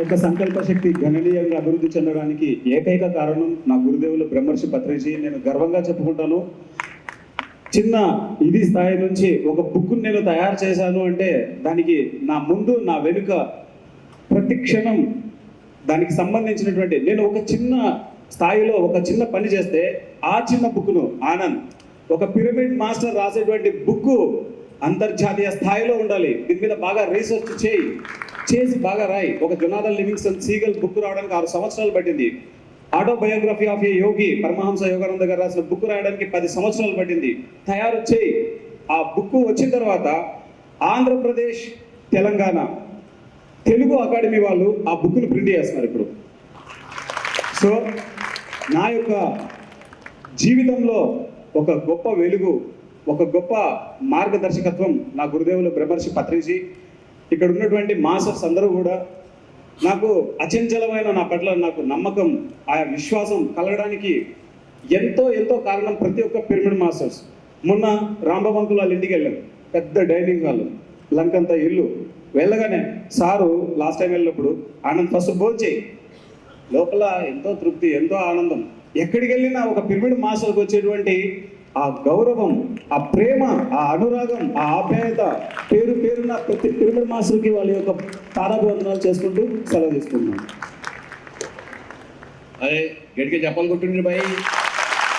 యొక్క సంకల్ప శక్తి గణనీయంగా అభివృద్ధి చెందడానికి ఏకైక కారణం నా గురుదేవులు బ్రహ్మర్షి పత్రిజీ. నేను గర్వంగా చెప్పుకుంటాను. చిన్న ఇది స్థాయి నుంచి ఒక బుక్ను నేను తయారు చేశాను అంటే దానికి నా ముందు నా వెనుక ప్రతి క్షణం దానికి సంబంధించినటువంటి నేను ఒక చిన్న స్థాయిలో ఒక చిన్న పని చేస్తే ఆ చిన్న బుక్ను ఆనంద్ ఒక పిరమిడ్ మాస్టర్ రాసేటువంటి బుక్ అంతర్జాతీయ స్థాయిలో ఉండాలి. దీని మీద బాగా రీసెర్చ్ చేయి. చేసి బాగా రాయి. ఒక జొనాథన్ లివింగ్స్టన్ సీగల్ బుక్ రావడానికి ఆరు సంవత్సరాలు పట్టింది. Autobiography of a Yogi Paramahansa Yogananda garu రాసిన బుక్ రాయడానికి పది సంవత్సరాలు పట్టింది. తయారు చేయి. ఆ బుక్ వచ్చిన తర్వాత ఆంధ్రప్రదేశ్ తెలంగాణ తెలుగు అకాడమీ వాళ్ళు ఆ బుక్ను ప్రింట్ చేస్తున్నారు ఇప్పుడు. సో నా యొక్క జీవితంలో ఒక గొప్ప వెలుగు ఒక గొప్ప మార్గదర్శకత్వం నా గురుదేవులు బ్రహ్మర్షి పత్రిజీ ఇక్కడ ఉన్నటువంటి మాస్టర్స్ అందరూ కూడా నాకు అచంచలమైన నా పట్ల నాకు నమ్మకం ఆ విశ్వాసం కలగడానికి ఎంతో ఎంతో కారణం ప్రతి ఒక్క పిరమిడ్ మాస్టర్స్. మొన్న రాంబవంకుల వాళ్ళ ఇంటికి వెళ్ళాం. పెద్ద డైనింగ్ హాల్ లంకంత ఇల్లు. వెళ్ళగానే సారు లాస్ట్ టైం వెళ్ళినప్పుడు ఆనంద్ ఫస్ట్ భోజనం చేయి. లోపల ఎంతో తృప్తి ఎంతో ఆనందం. ఎక్కడికి వెళ్ళినా ఒక పిరమిడ్ మాస్టర్కి వచ్చేటువంటి ఆ గౌరవం ఆ ప్రేమ ఆ అనురాగం ఆ ఆప్యాయత పేరు పేరున ప్రతి పిరమిడ్ మాసులకి వాళ్ళ యొక్క తారాభివందనాలు చేసుకుంటూ సెలవు తీసుకుంటున్నాను అరే గడికి చెప్పాలి బాయ్.